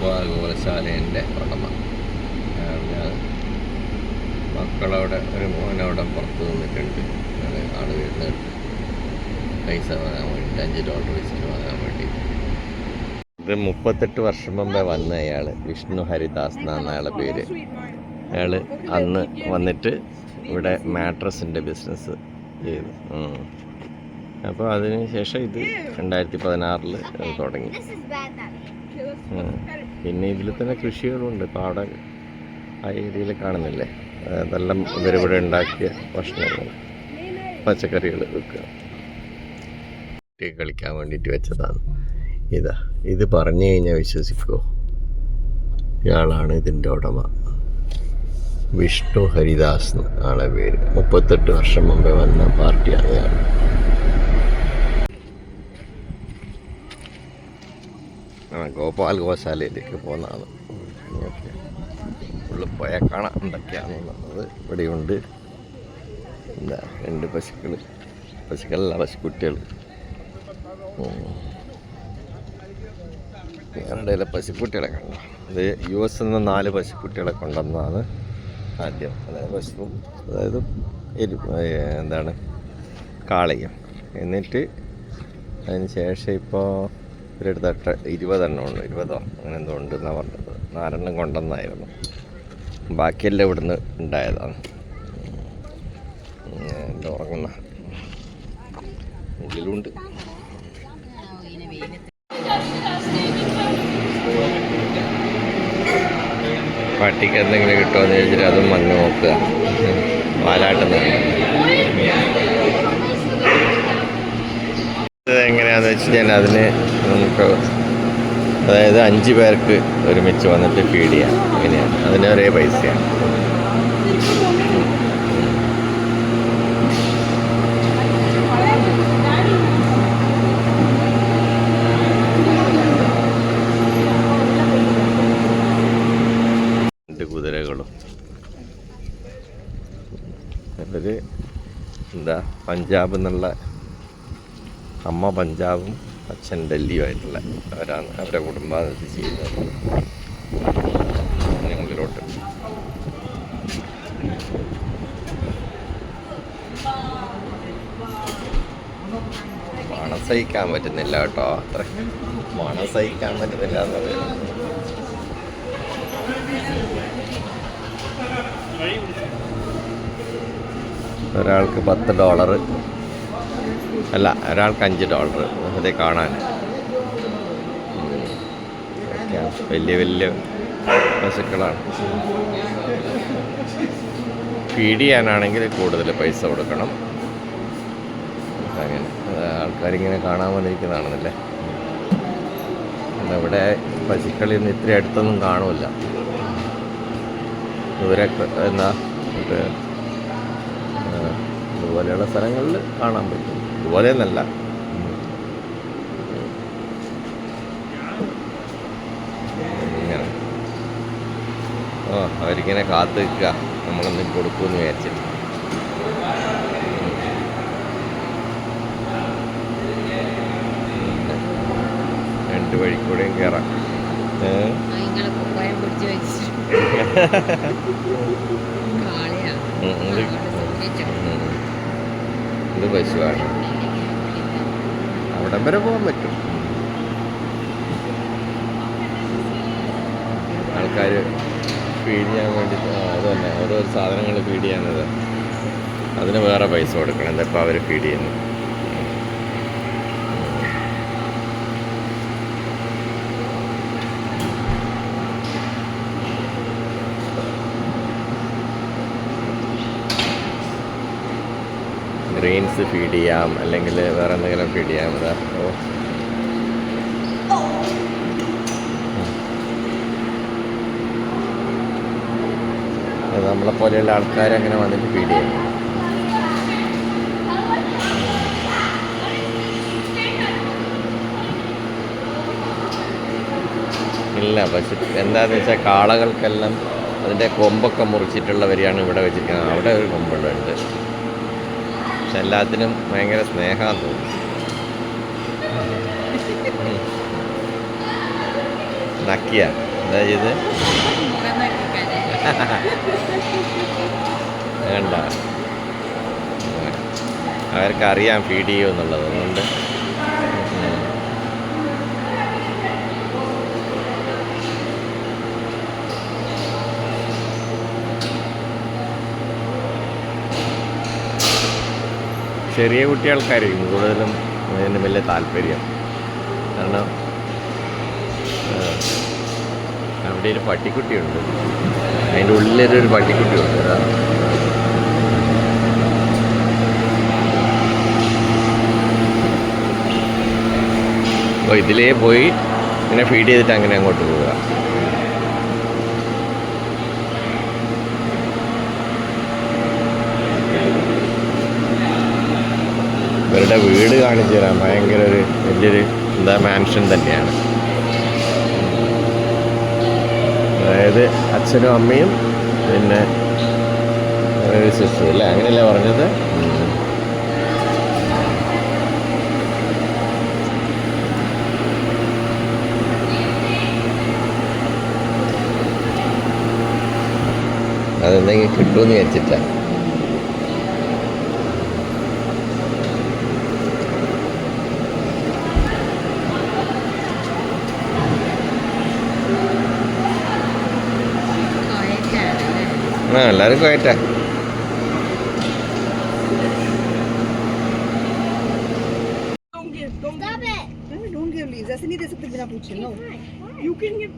ഗോപാലഗോപാലശാലേന്റെ ഉടമ. ഞാൻ മക്കളവിടെ ഒരു മോനവിടെ പുറത്ത് നിന്നിട്ടുണ്ട്. ആൾ വരുന്നുണ്ട്. പൈസ വാങ്ങാൻ വേണ്ടിയിട്ട് അഞ്ച് ഡോളർ വെച്ചിട്ട് വാങ്ങാൻ വേണ്ടി ഇത് മുപ്പത്തെട്ട് വർഷം മുമ്പേ വന്ന അയാൾ വിഷ്ണു ഹരിദാസ് എന്നാണ് പേര്. അയാൾ അന്ന് വന്നിട്ട് ഇവിടെ മാട്രസിന്റെ ബിസിനസ് ചെയ്തു. അപ്പോൾ അതിന് ശേഷം ഇത് രണ്ടായിരത്തി പതിനാറിൽ തുടങ്ങി. പിന്നെ ഇതിൽ തന്നെ കൃഷികളുണ്ട്. ഇപ്പോൾ അവിടെ ആ ഏരിയയിൽ കാണുന്നില്ലേ? നല്ല ഇവരിവിടെ ഉണ്ടാക്കിയ ഭക്ഷണങ്ങൾ. പച്ചക്കറികൾ വെക്കുക. കുട്ടിയെ കളിക്കാൻ വേണ്ടിയിട്ട് വെച്ചതാണ്. ഇതാ ഇത് പറഞ്ഞു കഴിഞ്ഞാൽ വിശ്വസിക്കുമോ ഇയാളാണ് ഇതിന്റെ ഉടമ. വിഷ്ണു ഹരിദാസ് ആണ് ആളെ പേര്. മുപ്പത്തെട്ട് വർഷം മുമ്പേ വന്ന പാർട്ടിയാണ് ഇയാൾ. ആ ഗോപാൽ ഗോശാലയിലേക്ക് പോകുന്നതാണ്. ഓക്കെ ഉള്ളിൽ പോയാൽ കാണാം എന്തൊക്കെയാണെന്നുള്ളത് ഇവിടെയുണ്ട്. എന്താ രണ്ട് പശുക്കൾ പശുക്കളല്ല പശുക്കുട്ടികൾ ഞങ്ങളുടെ പശുക്കുട്ടികളെ കണ്ട? അത് യു എസ് നിന്ന് നാല് പശുക്കുട്ടികളെ കൊണ്ടുവന്നതാണ് ആദ്യം. അതായത് പശുവും അതായത് എന്താണ് കാളയും. എന്നിട്ട് അതിന് ശേഷം ഇപ്പോൾ ഇവരെടുത്ത എട്ട് ഇരുപതെണ്ണം ഉണ്ട് ഇരുപതോ അങ്ങനെ എന്തോ ഉണ്ടെന്നാണ് പറഞ്ഞത്. നാലെണ്ണം കൊണ്ടുവന്നായിരുന്നു ബാക്കിയെല്ലാം ഇവിടുന്ന് ഉണ്ടായതാണ്. എന്റെ ഉറങ്ങുന്ന? ഉള്ളിലുണ്ട്. പട്ടിക്ക് എന്തെങ്കിലും കിട്ടുമോ എന്ന് ചോദിച്ചിട്ട് അതും വന്ന് നോക്കുക. വാലാട്ടുന്നുണ്ട് ഇത് എങ്ങനെയാണെന്ന് വെച്ച് കഴിഞ്ഞാൽ അതിന് നമുക്ക് അതായത് അഞ്ച് പേർക്ക് ഒരുമിച്ച് വന്നിട്ട് ഫീഡ് ചെയ്യാം. അങ്ങനെയാണ് അതിന് ഒരേ പൈസയാണ്. കുതിരകളും. എന്താ? പഞ്ചാബ് എന്നുള്ള അമ്മ പഞ്ചാബും അച്ഛൻ ഡൽഹിയുമായിട്ടുള്ള അവരാണ് അവരുടെ കുടുംബം ചെയ്യുന്നത്. ഞങ്ങളിലോട്ട്. മണം സഹിക്കാൻ പറ്റുന്നില്ല കേട്ടോ അത്ര. മണം സഹിക്കാൻ പറ്റുന്നില്ല ഒരാൾക്ക് പത്ത് ഡോളർ അല്ല ഒരാൾക്ക് അഞ്ച് ഡോളർ അതേ കാണാൻ. വലിയ വലിയ പശുക്കളാണ്. ഫീഡ് ചെയ്യാനാണെങ്കിൽ കൂടുതൽ പൈസ കൊടുക്കണം. അങ്ങനെ ആൾക്കാരിങ്ങനെ കാണാൻ വന്നിരിക്കുന്നതാണെന്നല്ലേ ഇവിടെ പശുക്കളിന്ന് ഇത്ര അടുത്തൊന്നും കാണില്ല. ദൂരെ എന്താ ഇതുപോലെയുള്ള സ്ഥലങ്ങളിൽ കാണാൻ പറ്റും. എന്നല്ല ഇങ്ങനെ. ഓ അവരിങ്ങനെ കാത്ത് നിൽക്കുക. നമ്മളെന്തെങ്കിലും കൊടുക്കുമെന്ന് വിചാരിച്ചിട്ട് രണ്ട് വഴിക്കൂടെയും കയറാം ഏ? ഇത്. പശുവാണ്. അവിടം വരെ പോകാൻ പറ്റും. ആൾക്കാർ ഫീഡ് ചെയ്യാൻ വേണ്ടി അത് തന്നെ. ഓരോ സാധനങ്ങൾ ഫീഡ് ചെയ്യാനത്. അതിന് വേറെ പൈസ കൊടുക്കണം. ഇതിപ്പോൾ അവർ ഫീഡ് ചെയ്യുന്നു. ഫീഡ് ചെയ്യാം അല്ലെങ്കിൽ വേറെ എന്തെങ്കിലും ഫീഡ് ചെയ്യാം. ഇതാ നമ്മളെ പോലെയുള്ള ആൾക്കാർ അങ്ങനെ വന്നിട്ട് ഫീഡ് ചെയ്യാം. ഇല്ല പക്ഷെ എന്താണെന്ന് വെച്ചാൽ കാളകൾക്കെല്ലാം അതിന്റെ കൊമ്പൊക്കെ മുറിച്ചിട്ടുള്ളവരെയാണ് ഇവിടെ വെച്ചിരിക്കുന്നത്. അവിടെ ഒരു കൊമ്പുണ്ട് പക്ഷെ എല്ലാത്തിനും ഭയങ്കര സ്നേഹമാണെന്ന് തോന്നുന്നു. നക്കിയ. എന്താ ചെയ്ത്? വേണ്ട. അവർക്കറിയാം ഫീഡ് ചെയ്യുമെന്നുള്ളത് അതുകൊണ്ട് ചെറിയ കുട്ടി കുട്ടികൾക്കായിരിക്കും കൂടുതലും അതിന് വലിയ താല്പര്യം. കാരണം അവിടെ ഒരു പട്ടിക്കുട്ടിയുണ്ട്. അതിന്റെ ഉള്ളിലൊരു പട്ടിക്കുട്ടിയുണ്ട്. അതാ അപ്പോൾ ഇതിലേ പോയി ഇങ്ങനെ ഫീഡ് ചെയ്തിട്ട് അങ്ങനെ അങ്ങോട്ട് പോവുക. ഇവരുടെ വീട് കാണിച്ചു തരാം. ഭയങ്കര ഒരു വലിയൊരു എന്താ മാൻഷൻ തന്നെയാണ്. അതായത് അച്ഛനും അമ്മയും പിന്നെ ഒരു സിസ്റ്റർ അല്ലേ? അങ്ങനെയല്ലേ പറഞ്ഞത്. അതെന്തെങ്കിലും കിട്ടുമെന്ന് വിചാരിച്ചിട്ടാ. ആ എല്ലാവരും കോയറ്റാ Don't give, don't Stop it! No, don't give leaves. That's anything that's a thing that I'm You can give.